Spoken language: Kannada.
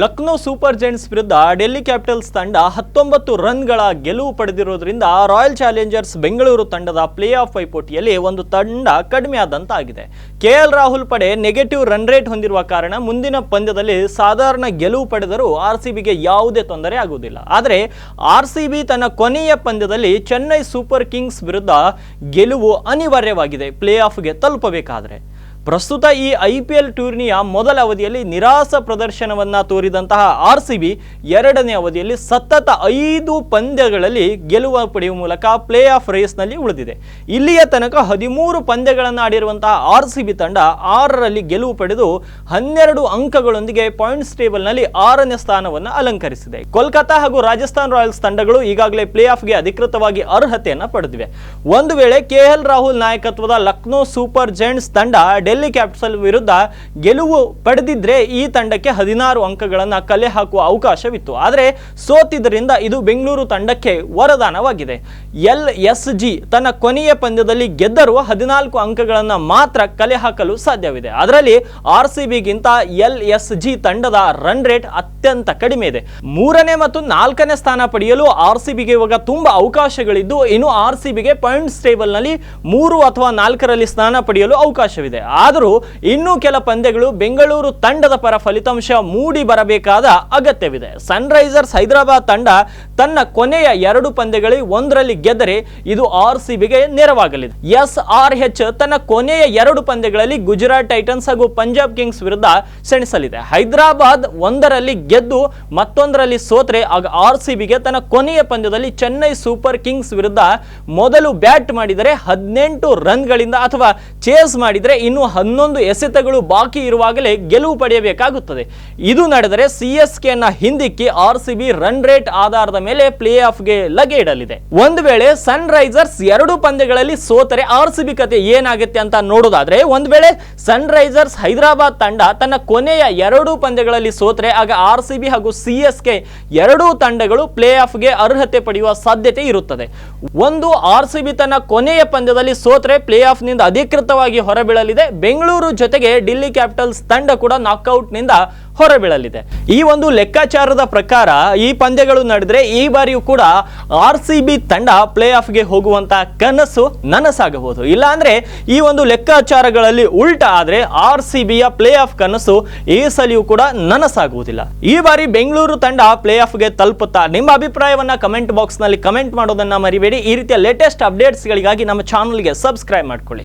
ಲಕ್ನೋ ಸೂಪರ್ ಜೈಂಟ್ಸ್ ವಿರುದ್ಧ ಡೆಲ್ಲಿ ಕ್ಯಾಪಿಟಲ್ಸ್ ತಂಡ ಹತ್ತೊಂಬತ್ತು ರನ್ಗಳ ಗೆಲುವು ಪಡೆದಿರೋದ್ರಿಂದ ರಾಯಲ್ ಚಾಲೆಂಜರ್ಸ್ ಬೆಂಗಳೂರು ತಂಡದ ಪ್ಲೇ ಆಫ್ ಪೈಪೋಟಿಯಲ್ಲಿ ಒಂದು ತಂಡ ಕಡಿಮೆ ಆದಂತಾಗಿದೆ ಕೆ ಎಲ್ ರಾಹುಲ್ ಪಡೆ ನೆಗೆಟಿವ್ ರನ್ ರೇಟ್ ಹೊಂದಿರುವ ಕಾರಣ ಮುಂದಿನ ಪಂದ್ಯದಲ್ಲಿ ಸಾಧಾರಣ ಗೆಲುವು ಪಡೆದರೂ ಆರ್ ಸಿ ಬಿಗೆ ಯಾವುದೇ ತೊಂದರೆ ಆಗುವುದಿಲ್ಲ. ಆದರೆ ಆರ್ ಸಿ ಬಿ ತನ್ನ ಕೊನೆಯ ಪಂದ್ಯದಲ್ಲಿ ಚೆನ್ನೈ ಸೂಪರ್ ಕಿಂಗ್ಸ್ ವಿರುದ್ಧ ಗೆಲುವು ಅನಿವಾರ್ಯವಾಗಿದೆ. ಪ್ಲೇ ಆಫ್ಗೆ ತಲುಪಬೇಕಾದ್ರೆ. ಪ್ರಸ್ತುತ ಈ ಐ ಪಿ ಎಲ್ ಟೂರ್ನಿಯ ಮೊದಲ ಅವಧಿಯಲ್ಲಿ ನಿರಾಸ ಪ್ರದರ್ಶನವನ್ನ ತೋರಿದಂತಹ ಆರ್ ಸಿ ಬಿ ಎರಡನೇ ಅವಧಿಯಲ್ಲಿ ಸತತ ಐದು ಪಂದ್ಯಗಳಲ್ಲಿ ಗೆಲುವು ಪಡೆಯುವ ಮೂಲಕ ಪ್ಲೇ ಆಫ್ ರೇಸ್ನಲ್ಲಿ ಉಳಿದಿದೆ. ಇಲ್ಲಿಯ ತನಕ ಹದಿಮೂರು ಪಂದ್ಯಗಳನ್ನು ಆಡಿರುವಂತಹ ಆರ್ ಸಿ ಬಿ ತಂಡ ಆರರಲ್ಲಿ ಗೆಲುವು ಪಡೆದು ಹನ್ನೆರಡು ಅಂಕಗಳೊಂದಿಗೆ ಪಾಯಿಂಟ್ಸ್ ಟೇಬಲ್ನಲ್ಲಿ ಆರನೇ ಸ್ಥಾನವನ್ನು ಅಲಂಕರಿಸಿದೆ. ಕೋಲ್ಕತಾ ಹಾಗೂ ರಾಜಸ್ಥಾನ್ ರಾಯಲ್ಸ್ ತಂಡಗಳು ಈಗಾಗಲೇ ಪ್ಲೇ ಆಫ್ಗೆ ಅಧಿಕೃತವಾಗಿ ಅರ್ಹತೆಯನ್ನು ಪಡೆದಿವೆ. ಒಂದು ವೇಳೆ ಕೆ ಎಲ್ ರಾಹುಲ್ ನಾಯಕತ್ವದ ಲಕ್ನೋ ಸೂಪರ್ ಜೈಂಟ್ಸ್ ತಂಡ ಡೆಲ್ಲಿ ಕ್ಯಾಪಿಟಲ್ ವಿರುದ್ಧ ಗೆಲುವು ಪಡೆದಿದ್ರೆ ಈ ತಂಡಕ್ಕೆ ಹದಿನಾರು ಅಂಕಗಳನ್ನು ಕಲೆ ಹಾಕುವ ಅವಕಾಶವಿತ್ತು. ಆದರೆ ಸೋತಿದ್ದರಿಂದ ಇದು ಬೆಂಗಳೂರು ತಂಡಕ್ಕೆ ವರದಾನವಾಗಿದೆ. ಎಲ್ ಎಸ್ ಜಿ ತನ್ನ ಕೊನೆಯ ಪಂದ್ಯದಲ್ಲಿ ಗೆದ್ದರೂ ಹದಿನಾಲ್ಕು ಅಂಕಗಳನ್ನು ಮಾತ್ರ ಕಲೆ ಹಾಕಲು ಸಾಧ್ಯವಿದೆ. ಅದರಲ್ಲಿ ಆರ್ ಸಿ ಬಿಗಿಂತ ಎಲ್ ಎಸ್ ಜಿ ತಂಡದ ರನ್ ರೇಟ್ ಅತ್ಯಂತ ಕಡಿಮೆ ಇದೆ. ಮೂರನೇ ಮತ್ತು ನಾಲ್ಕನೇ ಸ್ಥಾನ ಪಡೆಯಲು ಆರ್ ಸಿ ಬಿಗೆ ಇವಾಗ ತುಂಬಾ ಅವಕಾಶಗಳಿದ್ದು, ಇನ್ನು ಆರ್ ಸಿ ಬಿಗೆ ಪಾಯಿಂಟ್ಸ್ ಟೇಬಲ್ನಲ್ಲಿ ಮೂರು ಅಥವಾ ನಾಲ್ಕರಲ್ಲಿ ಸ್ಥಾನ ಪಡೆಯಲು ಅವಕಾಶವಿದೆ. ಆದರೂ ಇನ್ನೂ ಕೆಲ ಪಂದ್ಯಗಳು ಬೆಂಗಳೂರು ತಂಡದ ಪರ ಫಲಿತಾಂಶ ಮೂಡಿ ಬರಬೇಕಾದ ಅಗತ್ಯವಿದೆ. ಸನ್ರೈಸರ್ಸ್ ಹೈದರಾಬಾದ್ ತಂಡ ತನ್ನ ಕೊನೆಯ ಎರಡು ಪಂದ್ಯಗಳಲ್ಲಿ ಒಂದರಲ್ಲಿ ಗೆದ್ದರೆ ಇದು ಆರ್ ಸಿಬಿಗೆ ನೆರವಾಗಲಿದೆ. ಎಸ್ ಆರ್ ಎಚ್ ತನ್ನ ಕೊನೆಯ ಎರಡು ಪಂದ್ಯಗಳಲ್ಲಿ ಗುಜರಾತ್ ಟೈಟನ್ಸ್ ಹಾಗೂ ಪಂಜಾಬ್ ಕಿಂಗ್ಸ್ ವಿರುದ್ಧ ಸೆಣಸಲಿದೆ. ಹೈದರಾಬಾದ್ ಒಂದರಲ್ಲಿ ಗೆದ್ದು ಮತ್ತೊಂದರಲ್ಲಿ ಸೋತ್ರೆ ಆಗ ಆರ್ ಸಿಬಿಗೆ ತನ್ನ ಕೊನೆಯ ಪಂದ್ಯದಲ್ಲಿ ಚೆನ್ನೈ ಸೂಪರ್ ಕಿಂಗ್ಸ್ ವಿರುದ್ಧ ಮೊದಲು ಬ್ಯಾಟ್ ಮಾಡಿದರೆ ಹದಿನೆಂಟು ರನ್ಗಳಿಂದ ಅಥವಾ ಚೇಸ್ ಮಾಡಿದರೆ ಇನ್ನು ಹನ್ನೊಂದು ಎಸೆತಗಳು ಬಾಕಿ ಇರುವಾಗಲೇ ಗೆಲುವು ಪಡೆಯಬೇಕಾಗುತ್ತದೆ. ಇದು ನಡೆದರೆ ಸಿ ಎಸ್ ಕೆನ ಹಿಂದಿಕ್ಕಿ R C B run rate ಆಧಾರದ ಮೇಲೆ ಪ್ಲೇ ಆಫ್ಗೆ ಲಗೆ ಇಡಲಿದೆ. ಒಂದು ವೇಳೆ ಸನ್ ರೈಸರ್ಸ್ ಎರಡು ಪಂದ್ಯಗಳಲ್ಲಿ ಸೋತರೆ ಆರ್ ಸಿ ಬಿ ಕತೆ ಏನಾಗುತ್ತೆ ಅಂತ ನೋಡೋದಾದ್ರೆ, ಒಂದು ವೇಳೆ ಸನ್ ರೈಸರ್ಸ್ ಹೈದರಾಬಾದ್ ತಂಡ ತನ್ನ ಕೊನೆಯ ಎರಡು ಪಂದ್ಯಗಳಲ್ಲಿ ಸೋತರೆ, ಆಗ ಆರ್ ಸಿ ಬಿ ಹಾಗೂ ಸಿ ಎಸ್ ಕೆ ಎರಡೂ ತಂಡಗಳು ಪ್ಲೇ ಆಫ್ಗೆ ಅರ್ಹತೆ ಪಡೆಯುವ ಸಾಧ್ಯತೆ ಇರುತ್ತದೆ. ಒಂದು ಆರ್ ಸಿ ಬಿ ತನ್ನ ಕೊನೆಯ ಪಂದ್ಯದಲ್ಲಿ ಸೋತರೆ ಪ್ಲೇ ಆಫ್ನಿಂದ ಅಧಿಕೃತವಾಗಿ ಹೊರಬೀಳಲಿದೆ. ಬೆಂಗಳೂರು ಜೊತೆಗೆ ಡೆಲ್ಲಿ ಕ್ಯಾಪಿಟಲ್ಸ್ ತಂಡ ಕೂಡ ನಾಕ್ಔಟ್ನಿಂದ ಹೊರಬೀಳಲಿದೆ. ಈ ಒಂದು ಲೆಕ್ಕಾಚಾರದ ಪ್ರಕಾರ ಈ ಪಂದ್ಯಗಳು ನಡೆದ್ರೆ ಈ ಬಾರಿಯೂ ಕೂಡ ಆರ್ ತಂಡ ಪ್ಲೇ ಆಫ್ಗೆ ಹೋಗುವಂತ ಕನಸು ನನಸಾಗಬಹುದು. ಇಲ್ಲಾಂದ್ರೆ ಈ ಒಂದು ಲೆಕ್ಕಾಚಾರಗಳಲ್ಲಿ ಉಲ್ಟ ಆದ್ರೆ ಆರ್ ಸಿ ಬಿಯ ಪ್ಲೇ ಆಫ್ ಕನಸು ಈ ಸಲಿಯೂ ಕೂಡ ನನಸಾಗುವುದಿಲ್ಲ. ಈ ಬಾರಿ ಬೆಂಗಳೂರು ತಂಡ ಪ್ಲೇ ಆಫ್ಗೆ ತಲುಪುತ್ತಾ ನಿಮ್ಮ ಅಭಿಪ್ರಾಯವನ್ನ ಕಮೆಂಟ್ ಬಾಕ್ಸ್ನಲ್ಲಿ ಕಮೆಂಟ್ ಮಾಡೋದನ್ನ ಮರಿಬೇಡಿ. ಈ ರೀತಿಯ ಲೇಟೆಸ್ಟ್ ಅಪ್ಡೇಟ್ಸ್ಗಳಿಗಾಗಿ ನಮ್ಮ ಚಾನಲ್ಗೆ ಸಬ್ಸ್ಕ್ರೈಬ್ ಮಾಡ್ಕೊಳ್ಳಿ.